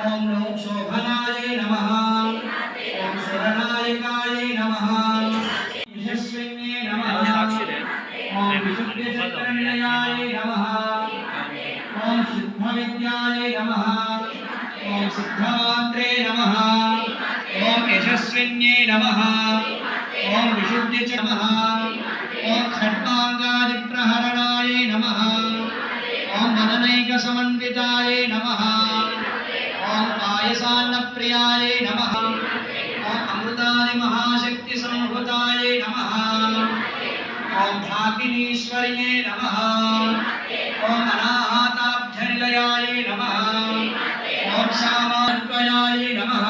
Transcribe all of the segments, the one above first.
ॐ ॐ शोभनाय नमः। ॐ शरणनायकाय नमः। यशस्विन्ये नमः। ॐ विशुद्धचक्रन्याय नमः। ॐ सिद्धविद्याय नमः। ॐ सिद्धमात्रे नमः। ॐ यशस्विन्ये नमः। ॐ विशुद्धि च नमः। ॐ खट्टाङ्गादिप्रहरणाय नमः। ॐ मननैकसमन्विताय नमः। ओम पायसान्न प्रियाय नमः। ओम अमृताय महाशक्ति संभूताय नमः। ओम भागिनीश्वर्ये नमः। ओम अनाहताभ्यनिलयाय नमः। ओम सामान्वयाय नमः।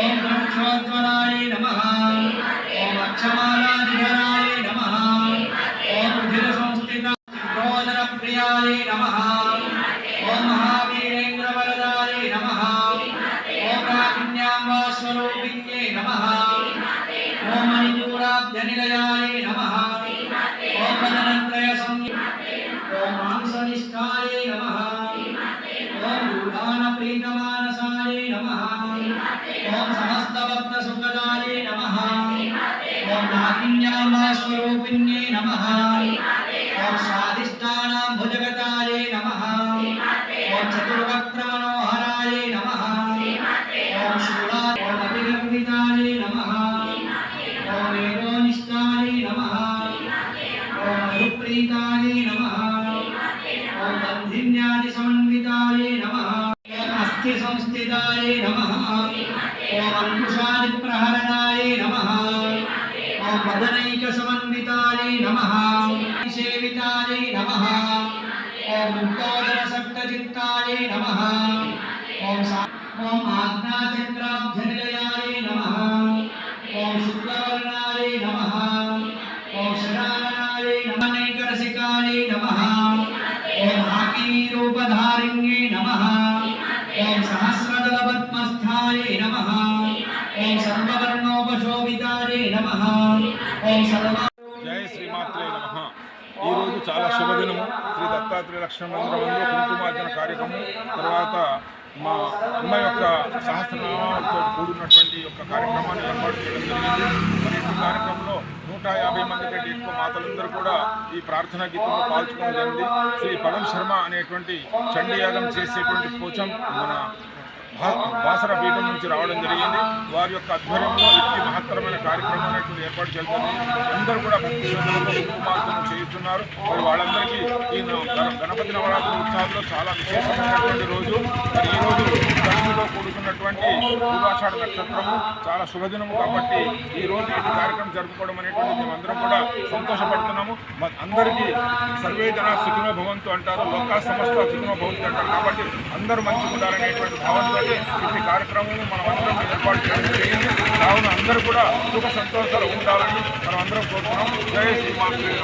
ओम वृक्षोज्ज्वलाय नमः। ओम अक्षमालाधिधराय नमः। ओम रुधिरसंस्थिता प्रियाय ओम महावीर మణిపూరాబ్జనిలయాయ నమః ఓం వదనత్రయ సంయుక్త ఓం మాంసనిష్టాయ నమః ఓం రూఢాన ప్రీతమానసాయ నమః ఓం సమస్త భక్త సుఖదాయ నమః ఓం నాగిన్యామా స్వరూపిణ్యే నమః ఓం స్వాదిష్టానాం భుజగతాయ నమః ఓం చతుర్వక్ర मान्धिन्यादिसमन्विताय नमः। अस्थिसंस्थिताय नमः। ॐ अङ्कुशादिप्रहरणाय नमः। ॐ वदनैकसमन्विताय नमः। सेविताय नमः। ॐ मुक्तोदरसक्तचित्ताय नमः ॐ ॐ आज्ञाचक्राब्धनिलयाय ఓం శ్రీ మాత్రే ఓం సర్వ జయ శ్రీమాత్రే నమ. ఈరోజు చాలా శుభదినము. శ్రీ దత్తాత్రేయ లక్ష్మణ మందిరంలో కుంకుమార్జన కార్యక్రమం తర్వాత మా అమ్మ యొక్క సహస్రనామాలతో కూడినటువంటి యొక్క కార్యక్రమాన్ని ఏర్పాటు చేయడం జరిగింది. మరి ఈ కార్యక్రమంలో నూట యాభై మంది కంటే ఎక్కువ మాతలందరూ కూడా ఈ ప్రార్థనా గీతంలో పాల్గొనడం జరిగింది. శ్రీ పవన్ శర్మ అనేటువంటి చండీయాగం చేసేటువంటి కోచం మన బాసర పీఠం నుంచి రావడం జరిగింది. వారి యొక్క ఆధ్వర్యంలో ఇట్టి మహత్తరమైన కార్యక్రమం ఏర్పాటు చేస్తుంది అందరూ కూడా భక్తి శ్రద్ధలతో కుంకుమార్చన చేస్తున్నారు. మరి వాళ్ళందరికీ ఈ గణపతి నవరాత్రి ఉత్సవాల్లో చాలా విశేషమైనటువంటి రోజు. మరి ఈ రోజు దశమిలో కూడుకున్నటువంటి పూర్వాషాఢ నక్షత్రము చాలా శుభదినము కాబట్టి ఈ రోజు ఈ కార్యక్రమం జరుపుకోవడం అనేటువంటి మేమందరం కూడా సంతోషపడుతున్నాము. మ- అందరికీ సర్వే జన సుఖినో భవంతు అంటారు లోకా సమస్త సుఖినో భవంతు అంటారు. కాబట్టి అందరూ మంచి ఉండాలనేటువంటి భావంతో ఈ కార్యక్రమం మనం అందరం ఏర్పాటు చేయడం జరిగింది కావున అందరూ కూడా సుఖ సంతోషాలు ఉండాలని మనం అందరం కోరుతున్నాం జయ శ్రీమాత్రే